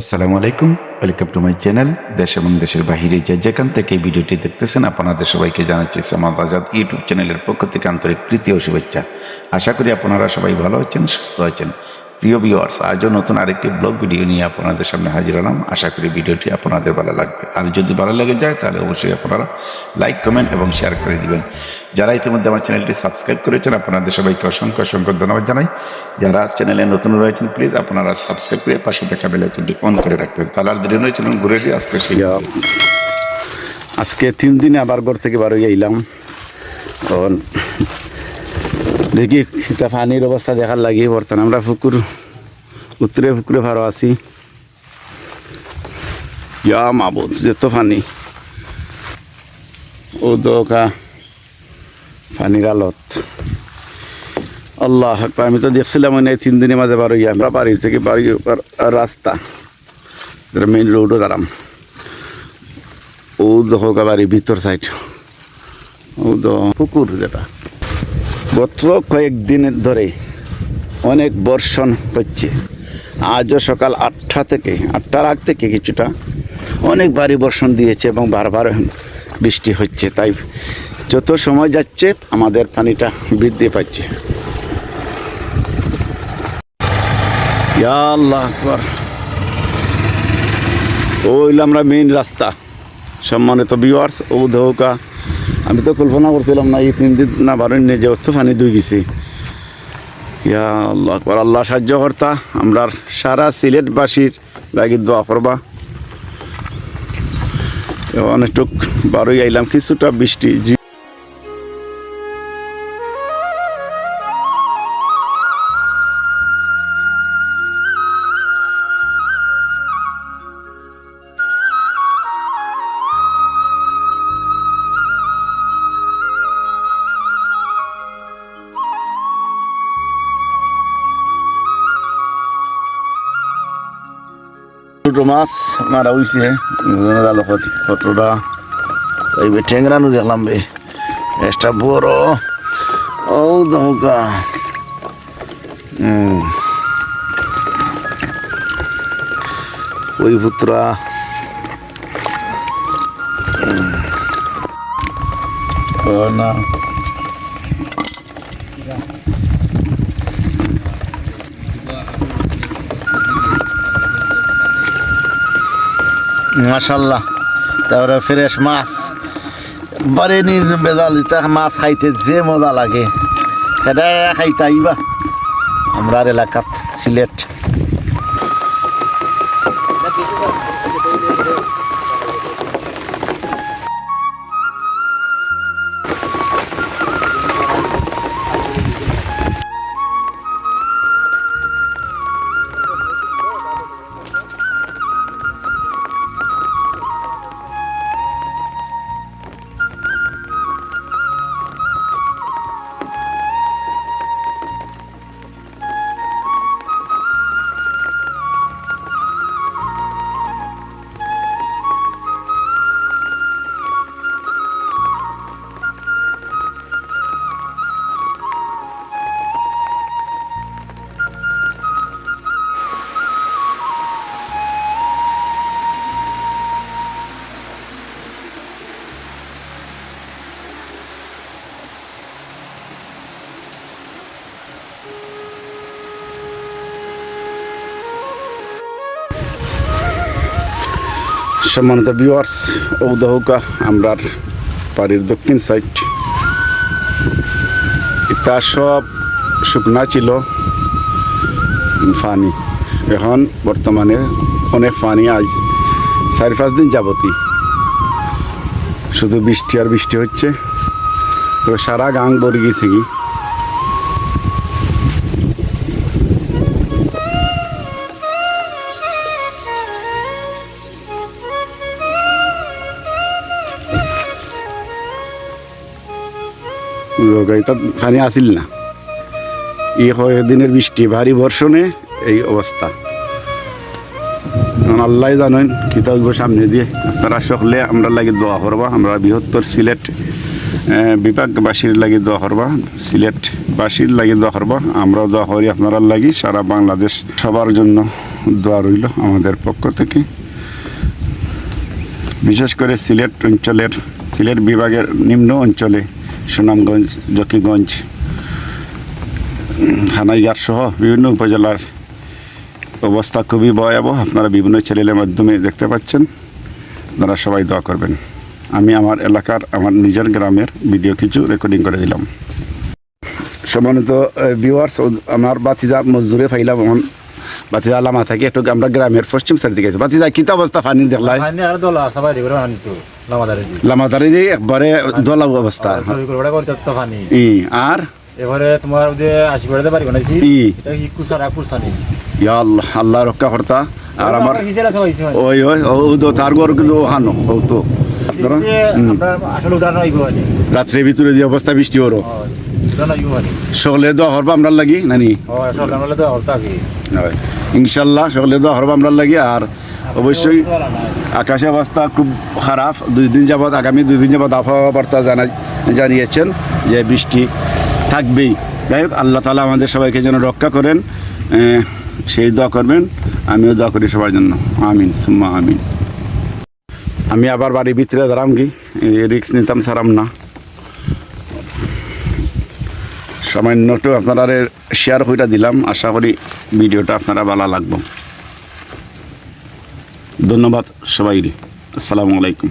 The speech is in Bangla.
আসসালামু আলাইকুম, ওয়েলকাম টু মাই চ্যানেল। দেশ এবং দেশের বাহিরে যে যেখান থেকে ভিডিওটি দেখতেছেন, আপনাদের সবাইকে জানাচ্ছি সামাদ আজাদ ইউটিউব চ্যানেলের পক্ষ থেকে আন্তরিক প্রীতি ও শুভেচ্ছা। আশা করি আপনারা সবাই ভালো আছেন, সুস্থ আছেন। প্রিয় ভিওয়ার্স আজও নতুন আরেকটি ব্লগ ভিডিও নিয়ে আপনাদের সামনে হাজির হলাম। আশা করি ভিডিওটি আপনাদের ভালো লাগবে। আর যদি ভালো লেগে যায় তাহলে অবশ্যই আপনারা লাইক কমেন্ট এবং শেয়ার করে দিবেন। যারা ইতিমধ্যে আমার চ্যানেলটি সাবস্ক্রাইব করেছেন আপনাদের সবাইকে অসংখ্য অসংখ্য ধন্যবাদ জানাই। যারা চ্যানেলে নতুন রয়েছেন প্লিজ আপনারা সাবস্ক্রাইব করে পাশে থাকা বেলাইকনটি অন করে রাখবেন। তাহলে আর দেরি নয় চলুন ঘুরে আজকে সেই আজকে তিন দিনে আবার ঘর থেকে বার হয়ে আইলাম তখন দেখি সীতা পানির অবস্থা দেখার লাগি বর্তমানে আমরা পুকুর উত্তরে পুকুরে ভালো আছি। ইয়া মাবুদ যেত পানি ও দোকা পানির আলত আল্লাহ আমি তো দেখছিলাম ওই নাই তিন দিনের মাঝে বার হইয়া আমরা বাড়ি থেকে বাড়ি রাস্তা মেইন রোডও দাঁড়াম ও দেখো বাড়ি ভিতর সাইড ও পুকুর যেটা। গত কয়েকদিন ধরে অনেক বর্ষণ হচ্ছে। আজও সকাল আটটা থেকে, আটটার আগ থেকে কিছুটা অনেক ভারী বর্ষণ দিয়েছে এবং বারবার বৃষ্টি হচ্ছে। তাই যত সময় যাচ্ছে, আমাদের পানিটা বৃদ্ধি পাচ্ছে। আল্লাহ আকবার। ও হইল আমরা মেইন রাস্তা। সম্মানিত ভিউয়ার্স ও ধৌকা আমি তো কল্পনা করছিলাম না, এই তিন দিন না বারো নিয়ে যে অর্থ পানি দুই গেছি। ইয়া আল্লাহ আল্লাহ সাহায্য কর্তা, আমরা সারা সিলেটবাসীর লাগি দোয়া করবা। অনেকটুক বারোই আইলাম, কিছুটা বৃষ্টি ছোটো মাছ মারা হইছে জালো কতটা এই বে টেংরানো দেখলাম বে একটা বড় ও দৌকা ওই পুত্রা না মাশাল্লাহ তারপরে ফ্রেশ মাছ। বারেনির বেজাল ইতা মাছ খাইতে যে মজা লাগে। সেটা খাইতে আইবা। আমরা এলাকাত সিলেট। সম্মানিত ভিউয়ার্স ঔদহকা আমরার বাড়ির দক্ষিণ সাইড ইতা সব শুকনা ছিল পানি এখন বর্তমানে অনেক পানি আজ, চার পাঁচ দিন যাবতই। শুধু বৃষ্টি আর বৃষ্টি হচ্ছে তো সারা গাং ভরে গেছে কি? গাড়িটা পানি আসিল না। এই কয়েকদিনের বৃষ্টি, ভারী বর্ষণে এই অবস্থা। আল্লাহ জানেন কি থাকব সামনে দিয়ে। আপনারা সকলে আমরা লাগে দোয়া করবা, আমরা বৃহত্তর সিলেট বিভাগবাসীর লাগি দোয়া করবা সিলেটবাসীর লাগি দোয়া করবা। আমরাও দোয়া করি আপনারা লাগি, সারা বাংলাদেশ সবার জন্য দোয়া রইল আমাদের পক্ষ থেকে। বিশেষ করে সিলেট অঞ্চলের, সিলেট বিভাগের নিম্ন অঞ্চলে সুনামগঞ্জ, জকিগঞ্জ হানাইয়ার সহ বিভিন্ন উপজেলার অবস্থা খুবই ভয়াবহ। আপনারা বিভিন্ন চ্যানেলের মাধ্যমে দেখতে পাচ্ছেন। আপনারা সবাই দোয়া করবেন। আমি আমার এলাকার, আমার নিজের গ্রামের ভিডিও কিছু রেকর্ডিং করে দিলাম। সম্মানিত ভিউয়ার্স আমার বাতিজা মজদুরে ফাইলাম বাতিজা আলামা থাকি একটু আমরা গ্রামের পশ্চিম সাইড দিকে আছি। বাতিজা কিতা অবস্থা পানির দেখলাই লামাদারি একবারে দলা অবস্থা। ই আর? এবারে তোমার যে আশি বেড়াতে পারি বানাইছি ই। কি কুসারা কুসানি ইয়া আল্লাহ আল্লাহ রক্ষা কর্তা। আর আমার ওই ওই ও তো তার ঘর কিন্তু ওখানো ও তো। যে রাত্রের ভিতরে যে অবস্থা বৃষ্টি আনি সকলে দোয়া হরবা আমরা লাগি নানি। ইনশাল্লাহ সকলে দোয়া হরবা আমরা লাগি আর অবশ্যই আকাশের অবস্থা খুব খারাপ। দুই দিন যাবৎ আগামী দুই দিন যাবৎ আবহাওয়া বার্তা জানা জানিয়েছেন যে বৃষ্টি থাকবেই। যাই হোক আল্লাহ তালা আমাদের সবাইকে যেন রক্ষা করেন সেই দোয়া করবেন। আমিও দোয়া করি সবার জন্য। আমিন সুম্মা আমিন। আমি আবার বাড়ির ভিতরে দাঁড়াম কি? রিক্স নিতাম সারাম না। সামান্যটু আপনারা শেয়ার করে দিলাম। আশা করি ভিডিওটা আপনারা ভালো লাগবো। ধন্যবাদ সবাই আসসালামু আলাইকুম।